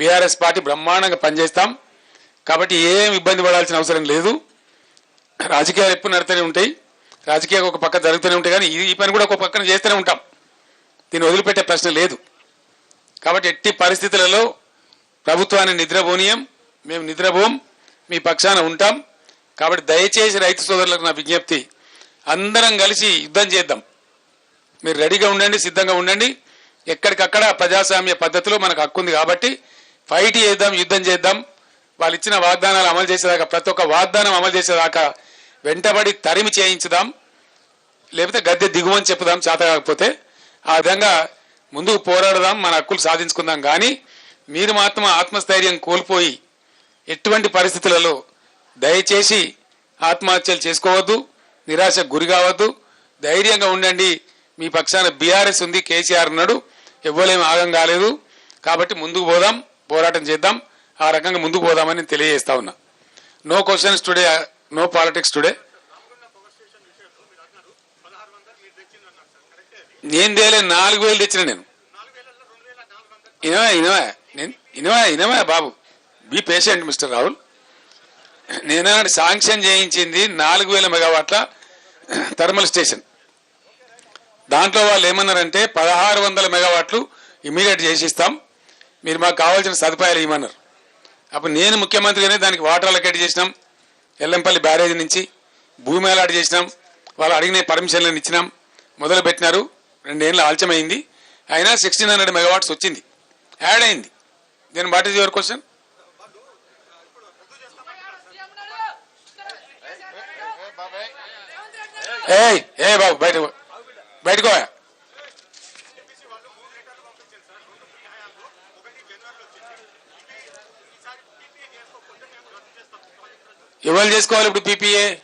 BRS party బ్రహ్మాండంగా పనిచేస్తాం. కాబట్టి ఏం ఇబ్బంది పడాల్సిన అవసరం లేదు. రాజకీయాలు ఎప్పుడు నడుతూనే ఉంటాయి. రాజకీయాలు ఒక పక్క జరుగుతూనే ఉంటాయి కానీ ఈ- పని కూడా ఒక పక్కన చేస్తూనే ఉంటాం. దీన్ని వదిలిపెట్టే ప్రశ్న లేదు. కాబట్టి ఎట్టి పరిస్థితులలో ప్రభుత్వాన్ని నిద్రపోనీయం. మేము నిద్రపోం. మీ పక్షాన ఉంటాం. కాబట్టి దయచేసి రైతు సోదరులకు నా విజ్ఞప్తి. అందరం కలిసి యుద్ధం చేద్దాం. మీరు రెడీగా ఉండండి సిద్ధంగా ఉండండి. ఎక్కడికక్కడ ప్రజాస్వామ్య పద్ధతిలో మనకు హక్కు ఉంది కాబట్టి ఫైట్ చేద్దాం యుద్ధం చేద్దాం. వాళ్ళు ఇచ్చిన వాగ్దానాలు అమలు చేసేదాకా ప్రతి ఒక్క వాగ్దానం అమలు చేసేదాకా వెంటబడి తరిమి చేయించుదాం. లేకపోతే గద్దె దిగుమని చెప్పుదాం చేత కాకపోతే. ఆ విధంగా ముందుకు పోరాడదాం మన హక్కులు సాధించుకుందాం. కానీ మీరు మాత్రం ఆత్మస్థైర్యం కోల్పోయి ఎటువంటి పరిస్థితులలో దయచేసి ఆత్మహత్యలు చేసుకోవద్దు నిరాశకు గురి కావద్దు. ధైర్యంగా ఉండండి. మీ పక్షాన బీఆర్ఎస్ ఉంది కేసీఆర్ ఉన్నాడు. ఎవ్వలేమి ఆగం కాలేదు. కాబట్టి ముందుకు పోదాం. పోరాటం చేద్దాం. ఆ రకంగా ముందుకు పోదామని తెలియజేస్తా ఉన్నా. No questions today no politics today నేను తేలే నాలుగు వేలు తెచ్చిన నేను. ఇనవా ఇనవా నేను ఇనవా ఇనవా బాబు. బీ పేషెంట్ మిస్టర్ రాహుల్ నేను శాంక్షన్ చేయించింది నాలుగు వేల మెగావాట్ల థర్మల్ స్టేషన్. దాంట్లో వాళ్ళు ఏమన్నారంటే పదహారు వందల మెగావాట్లు ఇమీడియట్ చేసిస్తాం. మీరు మాకు కావాల్సిన సదుపాయాలు ఇవ్వమన్నారు. అప్పుడు నేను ముఖ్యమంత్రిగానే దానికి వాటర్ అలకేట్ చేసినాం. ఎల్లంపల్లి బ్యారేజ్ నుంచి భూమి అలాట్ చేసినాం. వాళ్ళు అడిగిన పర్మిషన్లను ఇచ్చినాం. మొదలు పెట్టినారు రెండేళ్ళు ఆలస్యమైంది. అయినా సిక్స్టీన్ హండ్రెడ్ మెగావాట్స్ వచ్చింది. యాడ్ అయింది. దీని వాట్ ఈజ్ యువర్ క్వశ్చన్ ఏయ్ ఏ బాబు బయట బయటకు ఎవరు చేసుకోవాలి ఇప్పుడు పీపీఏ?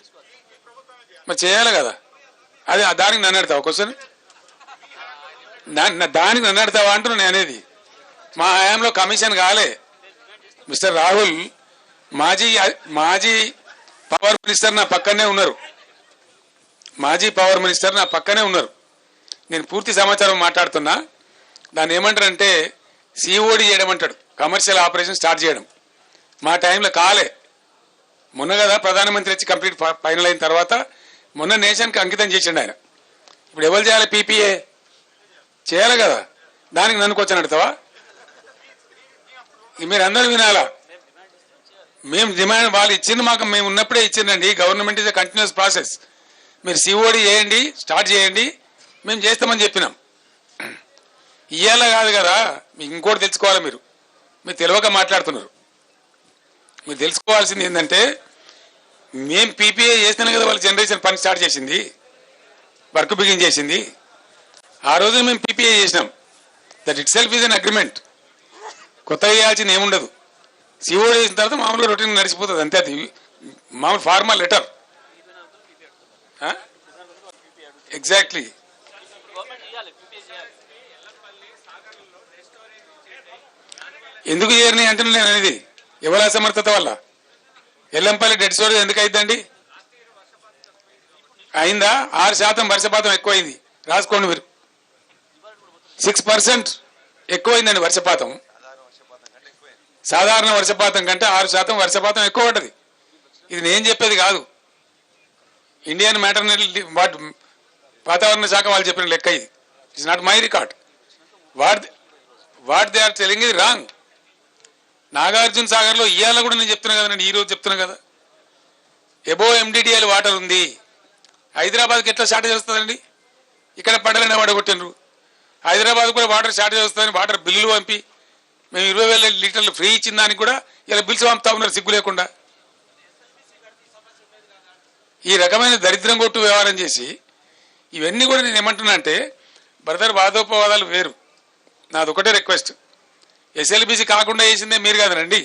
మరి చేయాలి కదా. అదే దానికి నన్ను అడతావు క్వశ్చన్. దానికి నన్ను అడతావా అంటున్నా నేను అనేది. మా హయాంలో కమిషన్ కాలే. మిస్టర్ రాహుల్ మాజీ మాజీ పవర్ మినిస్టర్ నా పక్కనే ఉన్నారు. మాజీ పవర్ మినిస్టర్ నా పక్కనే ఉన్నారు. నేను పూర్తి సమాచారం మాట్లాడుతున్నా. దాన్ని ఏమంటారంటే సిఓడి చేయడం అంటాడు. కమర్షియల్ ఆపరేషన్ స్టార్ట్ చేయడం. మా టైంలో కాలే. మొన్న కదా ప్రధానమంత్రి వచ్చి కంప్లీట్ ఫైనల్ అయిన తర్వాత మొన్న నేషన్కి అంకితం చేసిండు ఆయన. ఇప్పుడు ఎవరు చేయాలి పీపీఏ? చేయాలి కదా. దానికి నన్ను క్వశ్చన్ అడుగుతావా? మీరందరూ మీరు అందరూ వినాలా? మేము డిమాండ్ వాళ్ళు ఇచ్చింది మాకు మేము ఉన్నప్పుడే ఇచ్చిందండి. Government is continuous process. మీరు సిఓడి చేయండి స్టార్ట్ చేయండి మేము చేస్తామని చెప్పినాం. ఇయ్యాల కాదు కదా. మీకు ఇంకోటి తెచ్చుకోవాలి మీరు. మీరు తెలియక మాట్లాడుతున్నారు. మీరు తెలుసుకోవాల్సింది ఏంటంటే మేము పీపీఏ చేస్తున్నాం కదా వాళ్ళ జనరేషన్ పని స్టార్ట్ చేసింది వర్క్ బిగిన్ చేసింది. ఆ రోజు మేము పీపీఏ చేసినాం. That itself is an agreement కొత్తగా చేయాల్సింది ఏముండదు సిఓ చేసిన తర్వాత మామూలుగా రొటీన్ నడిచిపోతుంది అంతే అది. మామూలు ఫార్మల్ లెటర్ ఎగ్జాక్ట్లీ ఎందుకు చేరినాయి అంటే నేను అనేది? ఎవరి అసమర్థత వల్ల? ఎల్లంపల్లి డెడ్ స్టోరేజ్ ఎందుకు అయిందండి అయిందా? ఆరు శాతం వర్షపాతం ఎక్కువైంది. రాసుకోండి మీరు. సిక్స్ పర్సెంట్ ఎక్కువైందండి వర్షపాతం. సాధారణ వర్షపాతం కంటే ఆరు శాతం వర్షపాతం ఎక్కువ పడ్డది ఇది నేను చెప్పేది కాదు. ఇండియన్ మ్యాటర్నల్ వాటి వాతావరణ శాఖ వాళ్ళు చెప్పిన లెక్క ఇది. It's not my record what what they are telling ఇది రాంగ్. నాగార్జున సాగర్లో ఇవాళ కూడా నేను చెప్తున్నా కదా నేను ఈ రోజు చెప్తున్నా కదా. ఎబో ఎండిడిఎల్ వాటర్ ఉంది. హైదరాబాద్కి ఎట్లా షార్టేజ్ వస్తుందండి? ఇక్కడ పడలేని వాడగొట్టినరు హైదరాబాద్ కూడా వాటర్ షార్టేజ్ వస్తుందని వాటర్ బిల్లులు పంపి మేము ఇరవై వేల లీటర్లు ఫ్రీ ఇచ్చిన దానికి కూడా ఇలా బిల్స్ పంపుతా ఉన్నారు సిగ్గు లేకుండా. ఈ రకమైన దరిద్రం కొట్టు వ్యవహారం చేసి ఇవన్నీ కూడా నేను ఏమంటున్నా అంటే బ్రదర్ వాదోపవాదాలు వేరు. నాది ఒకటే రిక్వెస్ట్ ఎస్ఎల్బిసి కాకుండా వేసిందే మీరు కాదనండి